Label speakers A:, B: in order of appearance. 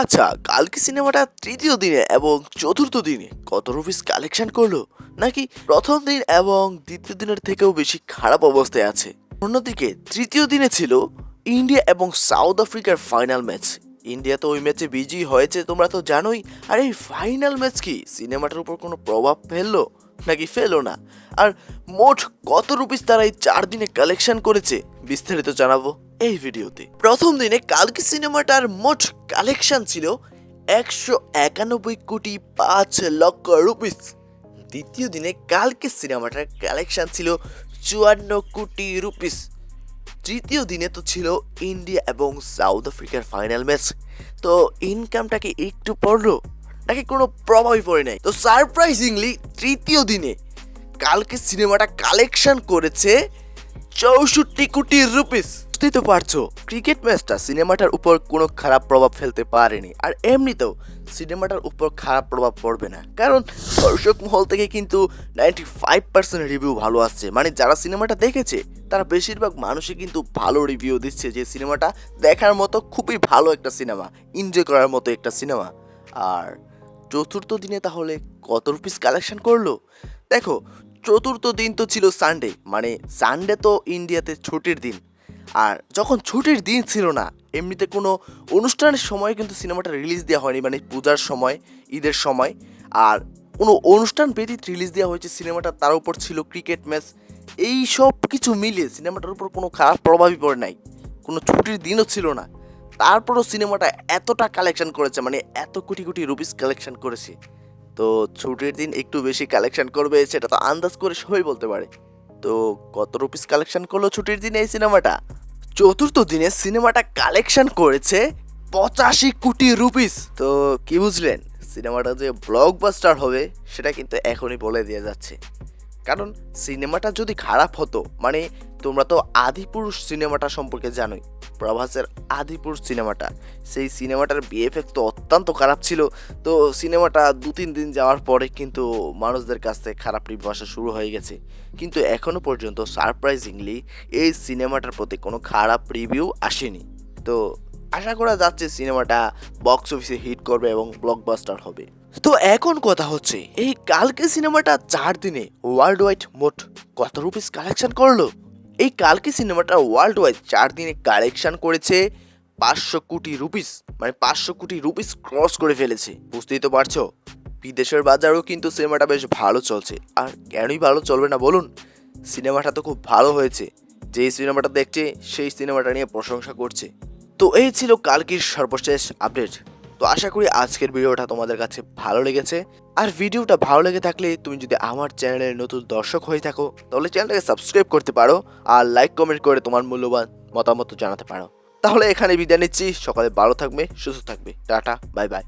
A: আচ্ছা কালকে সিনেমাটা তৃতীয় দিনে এবং চতুর্থ দিনে কত রুপিস কালেকশন করল? নাকি প্রথম দিন এবং দ্বিতীয় দিনের থেকেও বেশি খারাপ অবস্থায় আছে? অন্যদিকে, তৃতীয় দিনে ছিল ইন্ডিয়া এবং সাউথ আফ্রিকার ফাইনাল ম্যাচ ইন্ডিয়া তো ওই ম্যাচে বিজি হয়েছে, তোমরা তো জানোই। আর এই ফাইনাল ম্যাচ কি? সিনেমাটার উপর কোনো প্রভাব ফেলল? নাকি ফেলো না? আর মোট কত রুপিস তারা এই চার দিনে কালেকশন করেছে? বিস্তারিত জানাব। এই ভিডিওতে প্রথম দিনে কালকি সিনেমাটার মোট কালেকশন ছিল একশো একানব্বই কোটি পাঁচ লক্ষ রুপিস। দ্বিতীয় দিনে কালকে সিনেমাটার কালেকশন ছিল চুয়ান্ন কোটি রুপিস। তৃতীয় দিনে তো ছিল ইন্ডিয়া এবং সাউথ আফ্রিকার ফাইনাল ম্যাচ। তো ইনকামটাকে একটু পড়ল? নাকি কোনো প্রভাবই পড়ে নাই? তো সারপ্রাইজিংলি তৃতীয় দিনে কালকে সিনেমাটা কালেকশন করেছে চৌষট্টি কোটি রুপিস বুঝতেই তো পারছ ক্রিকেট ম্যাচটা সিনেমাটার উপর কোনো খারাপ প্রভাব ফেলতে পারেনি। আর এমনিতেও সিনেমাটার উপর খারাপ প্রভাব পড়বে না। কারণ দর্শক মহল থেকে কিন্তু নাইনটি ফাইভ পার্সেন্ট রিভিউ ভালো আসছে। মানে যারা সিনেমাটা দেখেছে, তারা বেশিরভাগ মানুষই কিন্তু ভালো রিভিউ দিচ্ছে যে সিনেমাটা দেখার মতো খুবই ভালো একটা সিনেমা এনজয় করার মতো একটা সিনেমা আর চতুর্থ দিনে তাহলে কত রুপিস কালেকশন করল? দেখো চতুর্থ দিন তো ছিল সানডে মানে সানডে তো ইন্ডিয়াতে ছুটির দিন। আর যখন ছুটির দিন ছিল না, এমনিতে কোনো অনুষ্ঠানের সময় কিন্তু সিনেমাটা রিলিজ দেওয়া হয়নি মানে পূজার সময়, ঈদের সময়। আর কোনো অনুষ্ঠান ব্যতীত রিলিজ দেওয়া হয়েছে সিনেমাটা, তার উপর ছিল ক্রিকেট ম্যাচ এই সব কিছু মিলিয়ে সিনেমাটার উপর কোনো খারাপ প্রভাবই পড়ে নাই। কোনো ছুটির দিনও ছিল না। তারপরও সিনেমাটা এতটা কালেকশন করেছে মানে এত কোটি কোটি রুপিস কালেকশন করেছে। তো ছুটির দিন একটু বেশি কালেকশন করবে, সেটা তো আন্দাজ করে সবাই বলতে পারে। তো কত রুপিস কালেকশন করল ছুটির দিনে এই সিনেমাটা চতুর্থ দিনে সিনেমাটা কালেকশন করেছে পঁচাশি কোটি রুপিস তো কি বুঝলেন সিনেমাটা যে ব্লকবাস্টার হবে, সেটা কিন্তু এখনই বলে দিয়ে যাচ্ছে। কারণ সিনেমাটা যদি খারাপ হতো মানে তোমরা তো আদিপুরুষ সিনেমাটা সম্পর্কে জানোই। প্রভাসের আদিপুর সিনেমাটা। সেই সিনেমাটার বিএফএক্স তো অত্যন্ত খারাপ ছিল। তো সিনেমাটা দু তিন দিন যাওয়ার পরে কিন্তু মানুষদের কাছ থেকে খারাপ রিভিউ আসা শুরু হয়ে গেছে। কিন্তু এখনও পর্যন্ত সারপ্রাইজিংলি এই সিনেমাটার প্রতি কোনো খারাপ রিভিউ আসেনি। তো আশা করা যাচ্ছে সিনেমাটা বক্স অফিসে হিট করবে এবং ব্লকবাস্টার হবে। তো এখন কথা হচ্ছে, এই কালকে সিনেমাটা চার দিনে ওয়ার্ল্ড ওয়াইড মোট কত রুপিস কালেকশন করল? এই কালকে সিনেমাটা ওয়ার্ল্ড ওয়াইড চার দিনে কালেকশন করেছে পাঁচশো কোটি রুপিস মানে পাঁচশো কোটি রুপিস ক্রস করে ফেলেছে। বুঝতেই তো পারছ? বিদেশের বাজারেও কিন্তু সিনেমাটা বেশ ভালো চলছে। আর কেনই ভালো চলবে না বলুন? সিনেমাটা তো খুব ভালো হয়েছে। যেই সিনেমাটা দেখছে, সেই সিনেমাটা নিয়ে প্রশংসা করছে। তো এই ছিল কালকির সর্বশেষ আপডেট তো আশা করি আজকের ভিডিওটা তোমাদের কাছে ভালো লেগেছে। আর ভিডিওটা ভালো লেগে থাকলে তুমি যদি আমার চ্যানেলের নতুন দর্শক হয়ে থাকো, তাহলে চ্যানেলটাকে সাবস্ক্রাইব করতে পারো আর লাইক, কমেন্ট করে তোমার মূল্যবান মতামত জানাতে পারো। তাহলে এখানে বিদায় নিচ্ছি। সকালে ভালো থাকবে, সুস্থ থাকবে। Tata, bye bye.